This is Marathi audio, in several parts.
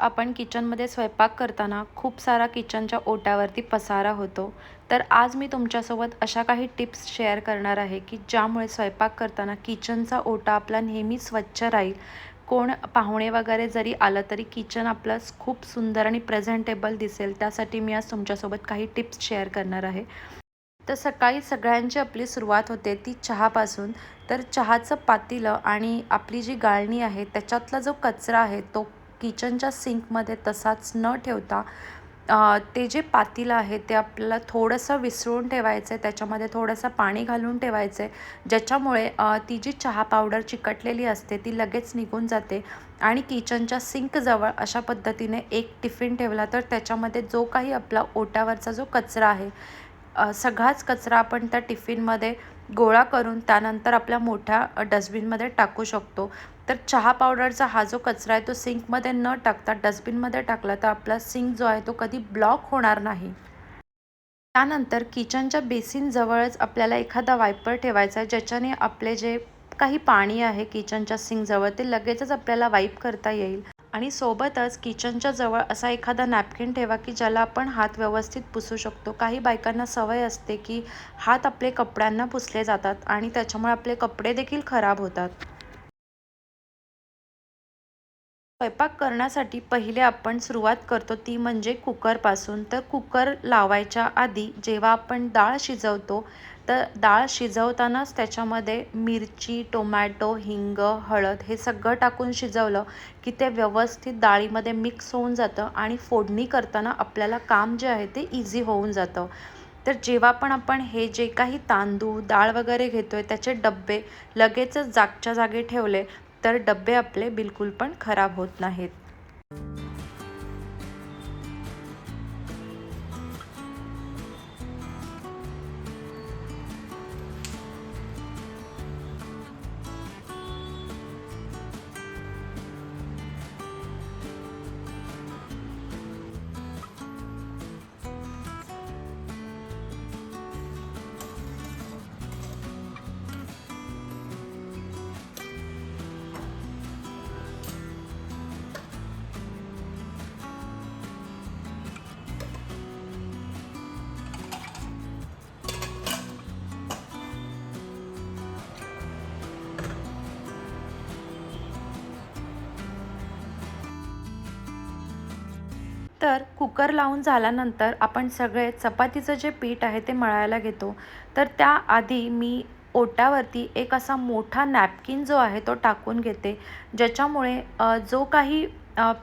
आपण किचनमध्ये स्वयंपाक करताना खूप सारा किचनच्या ओट्यावरती पसारा होतो. तर आज मी तुमच्यासोबत अशा काही टिप्स शेअर करणार आहे की ज्यामुळे स्वयंपाक करताना किचनचा ओटा आपला नेहमी स्वच्छ राहील. कोण पाहुणे वगैरे जरी आलं तरी किचन आपलं खूप सुंदर आणि प्रेझेंटेबल दिसेल. त्यासाठी मी आज तुमच्यासोबत काही टिप्स शेअर करणार आहे. तर सकाळी सगळ्यांची आपली सुरुवात होते ती चहापासून. तर चहाचं पातेलं आणि आपली जी गाळणी आहे त्याच्यातला जो कचरा आहे तो किचनच्या सिंकमध्ये तसाच न ठेवता ते जे पातील आहे ते आपल्याला थोडंसं विसळून ठेवायचं आहे त्याच्यामध्ये थोडंसं पाणी घालून ठेवायचं आहे ज्याच्यामुळे ती जी चहा पावडर चिकटलेली असते ती लगेच निघून जाते आणि किचनच्या सिंकजवळ अशा पद्धतीने एक टिफिन ठेवला तर त्याच्यामध्ये जो काही आपला ओट्यावरचा जो कचरा आहे सगळाच कचरा आपण त्या टिफिनमध्ये गोळा करून त्यानंतर आपल्या मोठ्या डस्टबिनमध्ये टाकू शकतो. तर चहा पावडरचा हा जो कचरा आहे तो सिंकमध्ये न टाकता डस्टबिनमध्ये टाकला तर आपला सिंक जो आहे तो कधी ब्लॉक होणार नाही. त्यानंतर किचनच्या बेसिनजवळच आपल्याला एखादा वायपर ठेवायचा आहे ज्याच्याने आपले जे काही पाणी आहे किचनच्या सिंकजवळ ते लगेचच आपल्याला वाईप करता येईल. आणि सोबतच किचनच्या जवळ असा एखादा नॅपकिन ठेवा की ज्याला आपण हात व्यवस्थित पुसू शकतो. काही बायकांना सवय असते की हात आपले कपड्यांना पुसले जातात आणि त्याच्यामुळे आपले कपडे देखील खराब होतात. स्वयंपाक करण्यासाठी पहिले आपण सुरुवात करतो ती म्हणजे कुकरपासून. तर कुकर लावायच्या आधी जेव्हा आपण डाळ शिजवतो तर डाळ शिजवतानाच त्याच्यामध्ये मिरची टोमॅटो हिंग हळद हे सगळं टाकून शिजवलं की ते व्यवस्थित डाळीमध्ये मिक्स होऊन जातं आणि फोडणी करताना आपल्याला काम जे आहे ते इझी होऊन जातं. तर जेव्हा पण आपण हे जे काही तांदूळ डाळ वगैरे घेतो आहे त्याचे डब्बे लगेचच जागच्या जागी ठेवले तर डब्बे आपले बिलकुल पण खराब होत नाहीत. कुकर लावून झाल्यानंतर आपण सगळे चपातीचं जे पीठ आहे ते मळायला घेतो. तर त्याआधी मी ओट्यावरती एक असा मोठा नॅपकिन जो आहे तो टाकून घेते. ज्याच्यामुळे जो काही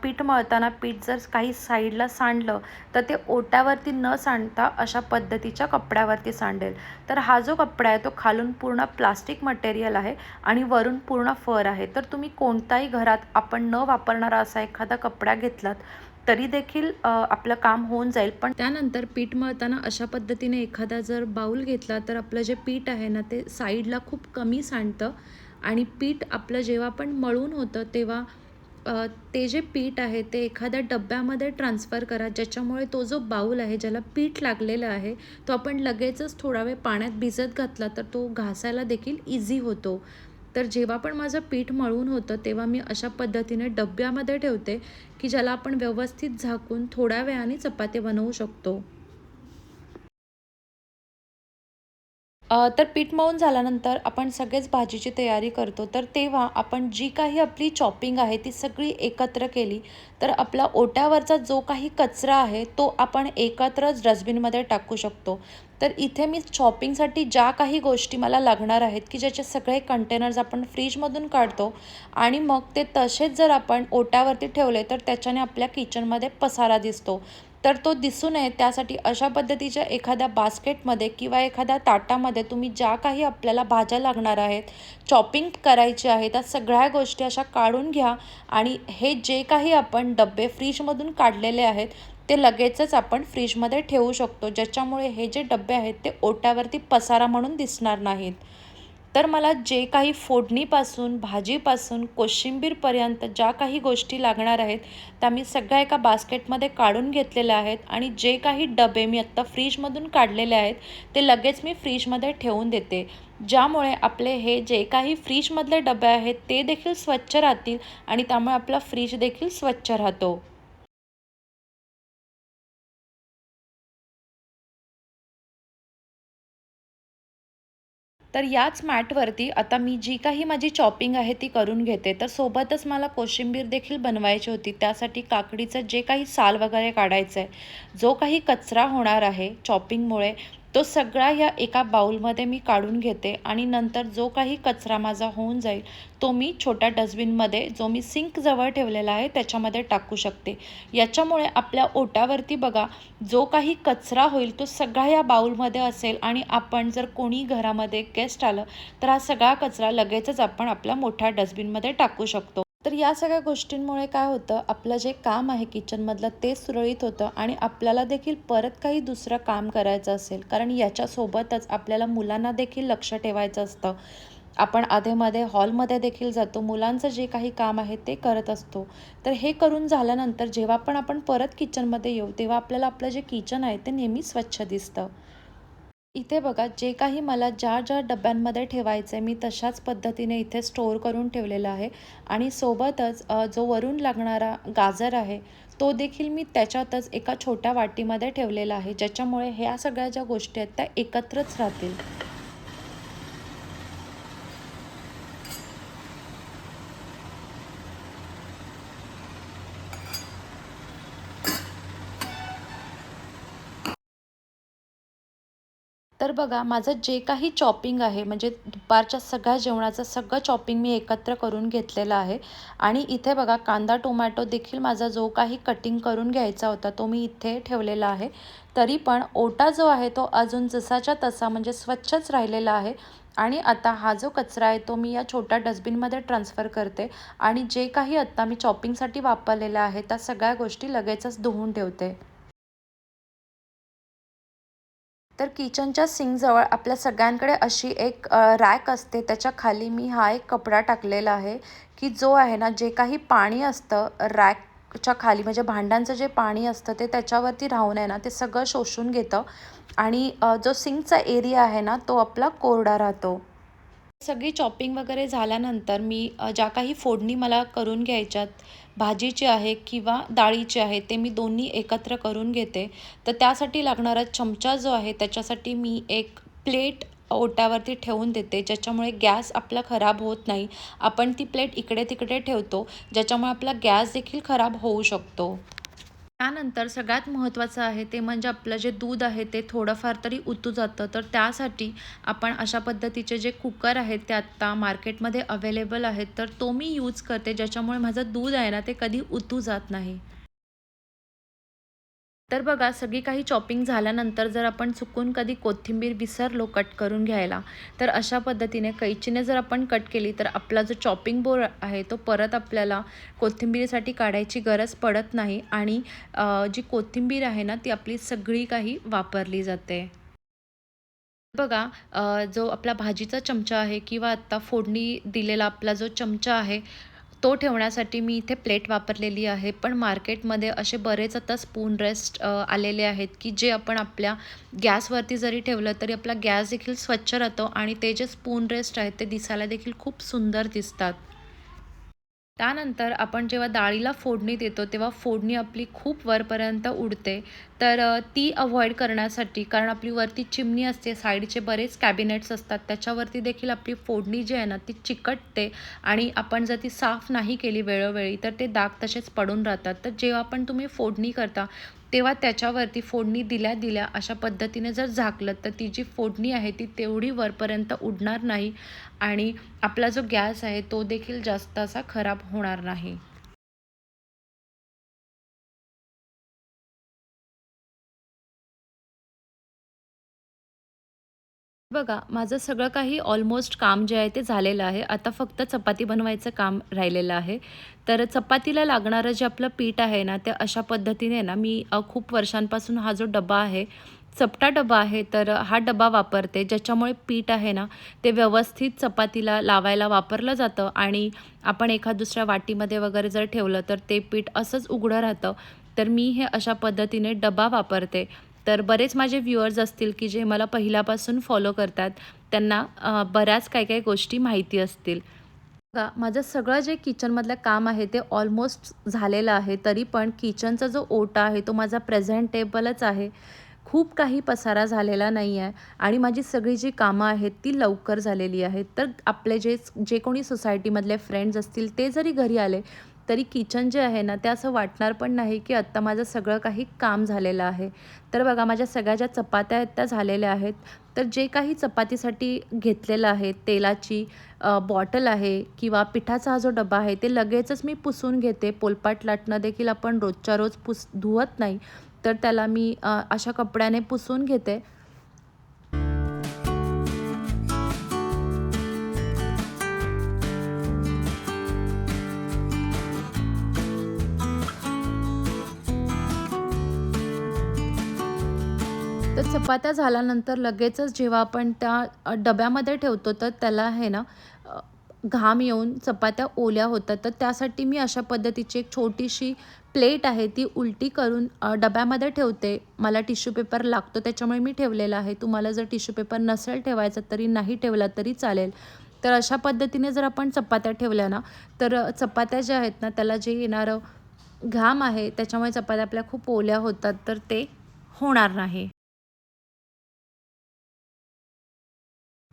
पीठ मळताना पीठ जर काही साईडला सांडलं तर ते ओट्यावरती न सांडता अशा पद्धतीच्या कपड्यावरती सांडेल. तर हा जो कपडा आहे तो खालून पूर्ण प्लास्टिक मटेरियल आहे आणि वरून पूर्ण फर आहे. तर तुम्ही कोणताही घरात आपण न वापरणारा असा एखादा कपडा घेतलात तरी देखील आपलं काम होऊन जाईल. पण त्यानंतर पीठ मळताना अशा पद्धतीने एखादा जर बाऊल घेतला तर आपलं जे पीठ आहे ना ते साईडला खूप कमी सांडतं. आणि पीठ आपलं जेव्हा पण मळून होतं तेव्हा ते जे पीठ आहे ते एखाद्या डब्यामध्ये ट्रान्सफर करा ज्याच्यामुळे तो जो बाऊल आहे ज्याला पीठ लागलेलं आहे तो आपण लगेचच थोडा वेळ पाण्यात भिजत घातला तर तो घासायला देखील इझी होतो. तर जेव्हा पण माझं पीठ मळून होतं तेव्हा मी अशा पद्धतीने डब्यामध्ये ठेवते की ज्याला आपण व्यवस्थित झाकून थोड्या वेळाने चपाती बनवू शकतो. तर पीठ मळून झाल्यानंतर आपण सगळेच भाजीची तयारी करतो. तर तेव्हा आपण जी काही आपली चॉपिंग आहे ती सगळी एकत्र केली तर आपला ओट्यावरचा जो काही कचरा आहे तो आपण एकत्रच डस्टबिनमध्ये टाकू शकतो. तर इथे मी चॉपिंगसाठी ज्या काही गोष्टी मला लागणार आहेत की ज्याचे सगळे कंटेनर्स आपण फ्रीजमधून काढतो आणि मग ते तसेच जर आपण ओट्यावरती ठेवले तर त्याच्याने आपल्या किचनमध्ये पसारा दिसतो. तर तो दिसू नये त्यासाठी अशा पद्धतीच्या एखाद्या बास्केटमध्ये किंवा एखाद्या ताटामध्ये तुम्ही ज्या काही आपल्याला भाज्या लागणार आहेत चॉपिंग करायची आहे त्या सगळ्या गोष्टी अशा काढून घ्या आणि हे जे काही आपण डबे फ्रीजमधून काढलेले आहेत ते लगेचच आपण फ्रीजमध्ये ठेवू शकतो ज्याच्यामुळे हे जे डबे आहेत ते ओट्यावरती पसारा म्हणून दिसणार नाहीत. तर मला जे काही फोडणीपासून भाजीपासून कोशिंबीरपर्यंत ज्या काही गोष्टी लागणार आहेत त्या मी सगळ्या एका बास्केटमध्ये काढून घेतलेल्या आहेत आणि जे काही डबे मी आत्ता फ्रीजमधून काढलेले आहेत ते लगेच मी फ्रीजमध्ये ठेवून देते. ज्यामुळे आपले हे जे काही फ्रीजमधले डबे आहेत ते देखील स्वच्छ राहतील आणि त्यामुळे आपला फ्रीज देखील स्वच्छ राहतो. तर याच मॅटवरती आता मी जी काही माझी चॉपिंग आहे ती करून घेते. तर सोबतच मला कोशिंबीर देखील बनवायची होती. त्यासाठी काकडीचं जे काही साल वगैरे काढायचं आहे जो काही कचरा होणार आहे चॉपिंगमुळे तो सगळा या एका बाउलमध्ये मी काढून घेते आणि नंतर जो काही कचरा माझा होऊन जाईल तो मी छोट्या डस्टबिनमध्ये जो मी सिंकजवळ ठेवलेला आहे त्याच्यामध्ये टाकू शकते. याच्यामुळे आपल्या ओट्यावरती बघा जो काही कचरा होईल तो सगळा या बाउलमध्ये असेल आणि आपण जर कोणी घरामध्ये गेस्ट आलं तर हा सगळा कचरा लगेचच आपण आपल्या मोठ्या डस्टबिनमध्ये टाकू शकतो. तर या सगळ्या गोष्टींमुळे काय होतं आपलं जे काम आहे किचनमधलं ते सुरळीत होतं आणि आपल्याला देखील परत काही दुसरं काम करायचं असेल कारण याच्यासोबतच आपल्याला मुलांना देखील लक्ष ठेवायचं असतं. आपण आधेमध्ये हॉलमध्ये देखील जातो मुलांचं जे काही काम आहे ते करत असतो. तर हे करून झाल्यानंतर जेव्हा पण आपण परत किचनमध्ये येऊ तेव्हा आपल्याला आपलं जे किचन आहे ते नेहमी स्वच्छ दिसतं. इथे बघा जे काही मला ज्या ज्या डब्यांमध्ये ठेवायचं आहे मी तशाच पद्धतीने इथे स्टोअर करून ठेवलेलं आहे. आणि सोबतच जो वरून लागणारा गाजर आहे तो देखील मी त्याच्यातच एका छोट्या वाटीमध्ये ठेवलेला आहे. ज्याच्यामुळे ह्या सगळ्या ज्या गोष्टी आहेत त्या एकत्रच राहतील. तर बघा माझं जे काही चॉपिंग आहे म्हणजे दुपारच्या सगळ्या जेवणाचं सगळं चॉपिंग मी एकत्र करून घेतलेलं आहे. आणि इथे बघा कांदा टोमॅटो देखील माझा जो काही कटिंग करून घ्यायचा होता तो मी इथे ठेवलेला आहे. तरी पण ओटा जो आहे तो अजून जसाच्या तसा म्हणजे स्वच्छच राहिलेला आहे. आणि आता हा जो कचरा आहे तो मी या छोट्या डस्टबिनमध्ये ट्रान्सफर करते. आणि जे काही आत्ता मी चॉपिंगसाठी वापरलेलं आहे त्या सगळ्या गोष्टी लगेचच धुवून ठेवते. तर किचनच्या सिंकजवळ आपल्या सगळ्यांकडे अशी एक रॅक असते. त्याच्याखाली मी हा एक कपडा टाकलेला आहे की जो आहे ना जे काही पाणी असतं रॅकच्या खाली म्हणजे भांड्यांचं जे पाणी असतं ते त्याच्यावरती राहून आहे ना ते सगळं शोषून घेतं. आणि जो सिंकचा एरिया आहे ना तो आपला कोरडा राहतो. सगळी चॉपिंग वगैरे झाल्यानंतर मी ज्या काही फोडणी मला करून घ्यायच्यात भाजीची आहे किंवा डाळीची आहे ते मी दोन्ही एकत्र करून घेते. तर त्यासाठी लागणारा चमचा जो आहे त्याच्यासाठी मी एक प्लेट ओट्यावरती ठेवून देते ज्याच्यामुळे गॅस आपला खराब होत नाही. आपण ती प्लेट इकडे तिकडे ठेवतो ज्याच्यामुळे आपला गॅस देखील खराब होऊ शकतो. त्यानंतर सगळ्यात महत्त्वाचं आहे ते म्हणजे आपलं जे दूध आहे ते थोडंफार तरी उतू जातं. तर त्यासाठी आपण अशा पद्धतीचे जे कुकर आहेत ते आत्ता मार्केटमध्ये अवेलेबल आहेत. तर तो मी यूज करते ज्याच्यामुळे माझं दूध आहे ना ते कधी उतू जात नाही. तर बघा सगळी काही चॉपिंग झाल्यानंतर जर आपण चुकून कधी कोथिंबीर विसरलो कट करून घ्यायला तर अशा पद्धतीने कैचीने जर आपण कट केली तर आपला जो चॉपिंग बोर्ड आहे तो परत आपल्याला कोथिंबीरीसाठी काढायची गरज पडत नाही आणि जी कोथिंबीर आहे ना ती आपली सगळी काही वापरली जाते. बघा जो आपला भाजीचा चमचा आहे किंवा आत्ता फोडणी दिलेला आपला जो चमचा आहे तो ठेवण्यासाठी मी इथे प्लेट वापरलेली आहे. पण मार्केटमध्ये असे बरेच आता स्पून रेस्ट आलेले आहेत की जे आपण आपल्या गॅसवरती जरी ठेवलं तरी आपला गॅस देखील स्वच्छ राहतो आणि ते जे स्पून रेस्ट आहेत ते दिसायला देखील खूप सुंदर दिसतात. त्यानंतर आपण जेव्हा डाळीला फोडणी देतो तेव्हा फोडणी आपली खूप वरपर्यंत उडते. तर ती अवॉइड करण्यासाठी कारण आपली वरती चिमणी असते साईडचे बरेच कॅबिनेट्स असतात त्याच्यावरती देखील आपली फोडणी जी आहे ना ती चिकटते आणि आपण जर ती साफ नाही केली वेळोवेळी तर ते दाग तसेच पडून राहतात. तर जेव्हा पण तुम्ही फोडणी करता तेव्हा त्याच्यावरती फोडणी दिल्या दिल्या अशा पद्धतीने जर झाकलं तर ती जी फोडणी आहे ती तेवढी वरपर्यंत उडणार नाही आणि आपला जो गॅस आहे तो देखील जास्त असा खराब होणार नाही. बघा माझं सगळं काही ऑलमोस्ट काम जे आहे ते झालेलं आहे. आता फक्त चपाती बनवायचं काम राहिलेलं आहे. तर चपातीला लागणारं जे आपलं पीठ आहे ना ते अशा पद्धतीने ना मी खूप वर्षांपासून हा जो डबा आहे चपटा डबा आहे तर हा डबा वापरते ज्याच्यामुळे पीठ आहे ना ते व्यवस्थित चपातीला लावायला वापरलं जातं. आणि आपण एखाद दुसऱ्या वाटीमध्ये वगैरे जर ठेवलं तर ते पीठ असंच उघडं राहतं. तर मी हे अशा पद्धतीने डबा वापरते. तर बरेच माझे व्ह्युअर्स असतील की जे मला पहिल्यापासून फॉलो करतात त्यांना बऱ्याच काही काही गोष्टी माहिती असतील. बघा माझं सगळं जे किचनमधलं काम आहे ते ऑलमोस्ट झालेलं आहे तरी पण किचनचा जो ओटा आहे तो माझा प्रेझेंटेबलच आहे. खूप काही पसारा झालेला नाही आहे आणि माझी सगळी जी कामं आहेत ती लवकर झालेली आहेत. तर आपले जे जे कोणी सोसायटीमधले फ्रेंड्स असतील ते जरी घरी आले तरी किचन जे आहे ना ते असं वाटणार पण नाही की आत्ता माझं सगळं काही काम झालेलं आहे. तर बघा माझ्या सगळ्या ज्या चपात्या आहेत त्या झालेल्या आहेत. तर जे काही चपातीसाठी घेतलेलं आहे तेलाची बॉटल आहे किंवा पिठाचा हा जो डबा आहे ते लगेचच मी पुसून घेते. पोलपाट लाटणं देखील आपण रोजच्या रोज पुस धुवत नाही. तर त्याला मी अशा कपड्याने पुसून घेते. तर चपात्या झाल्यानंतर लगेचच जेव्हा आपण त्या डब्यामध्ये ठेवतो तर त्याला आहे ना घाम येऊन चपात्या ओल्या होतात. तर त्यासाठी मी अशा पद्धतीची एक छोटीशी प्लेट आहे ती उलटी करून डब्यामध्ये ठेवते. मला टिश्यू पेपर लागतो त्याच्यामुळे मी ठेवलेला आहे. तुम्हाला जर टिश्यू पेपर नसेल ठेवायचा तरी नाही ठेवला तरी चालेल. तर अशा पद्धतीने जर आपण चपात्या ठेवल्या ना तर चपात्या ज्या आहेत ना त्याला जे येणारं घाम आहे त्याच्यामुळे चपात्या आपल्या खूप ओल्या होतात. तर ते होणार नाही.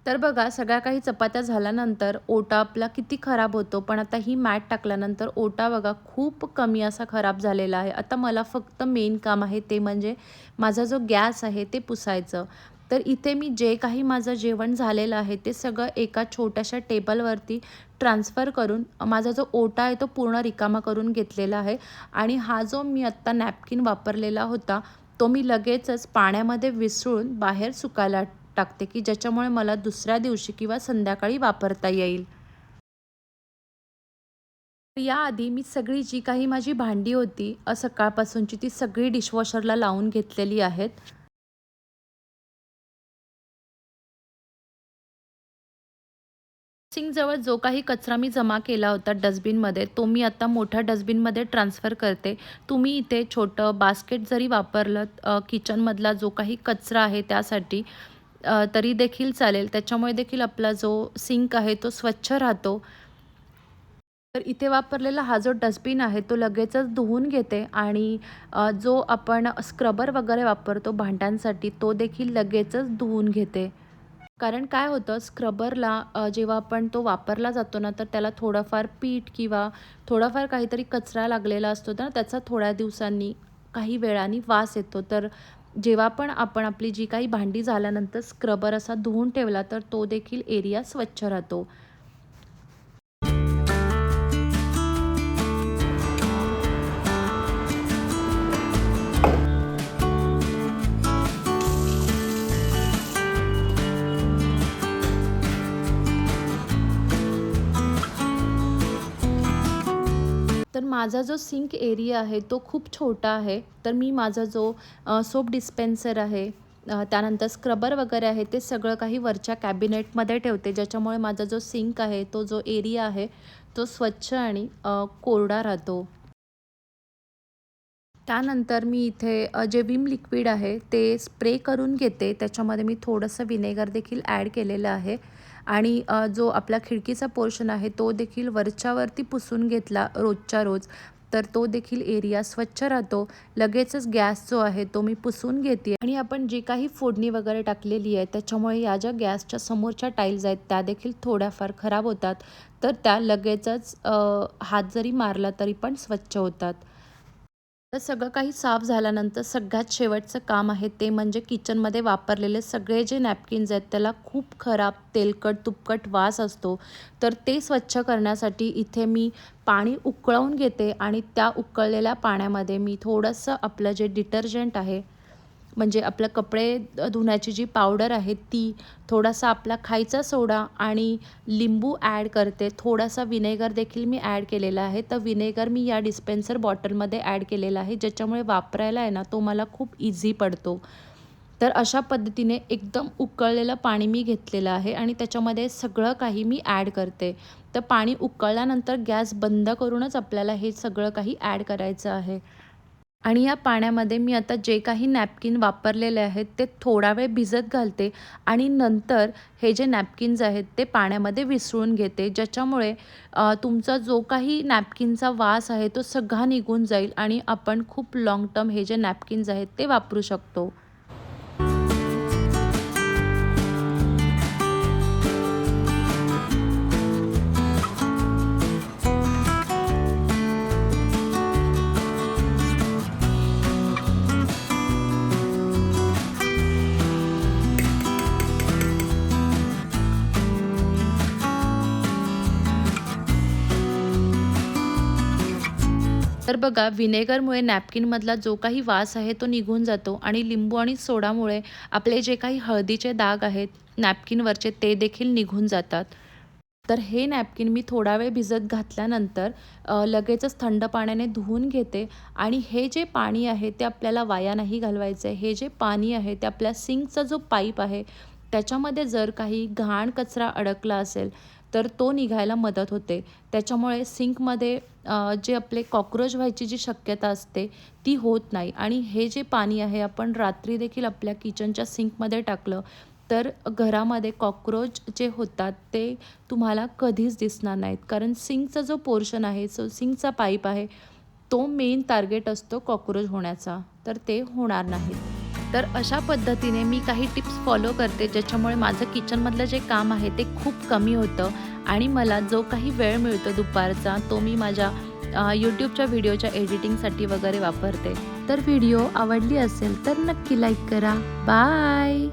तर बघा सगळ्या काही चपात्या झाल्यानंतर ओटा आपला किती खराब होतो पण आता ही मॅट टाकल्यानंतर ओटा बघा खूप कमी असा खराब झालेला आहे. आता मला फक्त मेन काम आहे ते म्हणजे माझा जो गॅस आहे ते पुसायचं. तर इथे मी जे काही माझं जेवण झालेलं आहे ते सगळं एका छोट्याशा टेबलवरती ट्रान्सफर करून माझा जो ओटा आहे तो पूर्ण रिकामा करून घेतलेला आहे. आणि हा जो मी आत्ता नॅपकिन वापरलेला होता तो मी लगेचच पाण्यामध्ये विसळून बाहेर सुकायला टाकते की ज्याच्यामुळे मला दुसऱ्या दिवशी किंवा संध्याकाळी वापरता येईल. याआधी मी सगळी जी काही माझी भांडी होती सकाळपासूनची ती सगळी डिशवॉशरला लावून घेतलेली आहेत. सिंगजवळ जो काही कचरा मी जमा केला होता डस्टबिनमध्ये तो मी आता मोठ्या डस्टबिनमध्ये ट्रान्सफर करते. तुम्ही इथे छोटं बास्केट जरी वापरलं किचनमधला जो काही कचरा आहे त्यासाठी तरी देखील चालेल. त्याच्यामुळे देखील आपला जो सिंक आहे तो स्वच्छ राहतो. तर इथे वापरलेला हा जो डस्टबिन आहे तो लगेचच धुवून घेते आणि जो आपण स्क्रबर वगैरे वापरतो भांड्यांसाठी तो देखील लगेचच धुवून घेते. कारण काय होतं स्क्रबरला जेव्हा आपण तो वापरला जातो ना तर त्याला थोडंफार पीठ किंवा थोडाफार काहीतरी कचरा लागलेला असतो तर त्याचा थोड्या दिवसांनी काही वेळाने वास येतो. तर जेव्हा पण आपण आपली जी काही भांडी झाल्यानंतर स्क्रबर असा धुवून ठेवला तर तो देखील एरिया स्वच्छ राहतो. तर माझा जो सिंक एरिया आहे तो खूप छोटा आहे. तर मी माझा जो सोप डिस्पेन्सर आहे त्यानंतर स्क्रबर वगैरे आहे ते सगळं काही वरच्या कॅबिनेटमध्ये ठेवते. ज्याच्यामुळे माझा जो सिंक आहे तो जो एरिया आहे तो स्वच्छ आणि कोरडा राहतो. त्यानंतर मी इथे जे विम लिक्विड आहे ते स्प्रे करून घेते. त्याच्यामध्ये मी थोडंसं विनेगर देखील ॲड केलेलं आहे. आणि जो आपला खिडकीचा पोर्शन आहे तो देखील वरच्यावरती पुसून घेतला रोजच्या रोज. तर तो देखील एरिया स्वच्छ राहतो. लगेचच गॅस जो आहे तो मी पुसून घेते आणि आपण जी काही फोडणी वगैरे टाकलेली आहे त्याच्यामुळे या ज्या गॅसच्या समोरच्या टाईल्स आहेत त्या देखील थोड्याफार खराब होतात. तर त्या लगेचच हात जरी मारला तरी पण स्वच्छ होतात. तर सगळं काही साफ झाल्यानंतर सगळ्यात शेवटचं काम आहे ते म्हणजे किचनमध्ये वापरलेले सगळे जे नॅपकिन्स आहेत त्याला खूप खराब तेलकट तुपकट वास असतो. तर ते स्वच्छ करण्यासाठी इथे मी पाणी उकळवून घेते आणि त्या उकळलेल्या पाण्यामध्ये मी थोडंसं आपलं जे डिटर्जंट आहे म्हणजे आपलं कपडे धुण्याची जी पावडर आहे ती थोडासा आपला खायचा सोडा आणि लिंबू ॲड करते. थोडासा विनेगर देखील मी ॲड केलेला आहे. तर विनेगर मी या डिस्पेन्सर बॉटलमध्ये ॲड केलेला आहे. ज्याच्यामुळे वापरायला आहे ना तो मला खूप इझी पडतो. तर अशा पद्धतीने एकदम उकळलेलं पाणी मी घेतलेलं आहे आणि त्याच्यामध्ये सगळं काही मी ॲड करते. तर पाणी उकळल्यानंतर गॅस बंद करूनच आपल्याला हे सगळं काही ॲड करायचं आहे. आणि या पाण्यामध्ये मी आता जे काही नॅपकिन वापरलेले आहेत ते थोडा वेळ भिजत घालते आणि नंतर हे जे नॅपकिन्स आहेत ते पाण्यामध्ये विसळून घेते ज्याच्यामुळे तुमचा जो काही नॅपकिनचा वास आहे तो सगळा निघून जाईल आणि आपण खूप लाँग टर्म हे जे नॅपकिन्स आहेत ते वापरू शकतो. बघा व्हिनेगरमुळे नॅपकिनमधला जो काही वास आहे तो निघून जातो आणि लिंबू आणि सोडामुळे आपले जे काही हळदीचे दाग आहेत नॅपकिनवरचे ते देखील निघून जातात. तर हे नॅपकिन मी थोडा वेळ भिजत घातल्यानंतर लगेचच थंड पाण्याने धुवून घेते आणि हे जे पाणी आहे ते आपल्याला वाया नाही घालवायचं आहे हे जे पाणी आहे ते आपल्या सिंकचा जो पाईप आहे त्याच्यामध्ये जर काही घाण कचरा अडकला असेल तर तो निघायला मदत होते. त्याच्यामुळे सिंकमध्ये जे आपले कॉक्रोच व्हायची जी शक्यता असते ती होत नाही. आणि हे जे पाणी आहे आपण रात्री देखील आपल्या किचनच्या सिंकमध्ये टाकलं तर घरामध्ये कॉक्रोच जे होतात ते तुम्हाला कधीच दिसणार नाहीत. कारण सिंकचा जो पोर्शन आहे सो सिंकचा पाईप आहे तो मेन टार्गेट असतो कॉक्रोच होण्याचा. तर ते होणार नाहीत. तर अशा पद्धतीने मी काही टिप्स फॉलो करते ज्याच्यामुळे माझं किचनमधलं जे काम आहे ते खूप कमी होतं आणि मला जो काही वेळ मिळतो दुपारचा तो मी माझ्या यूट्यूबच्या व्हिडिओच्या एडिटिंगसाठी वगैरे वापरते. तर व्हिडिओ आवडली असेल तर नक्की लाईक करा. बाय!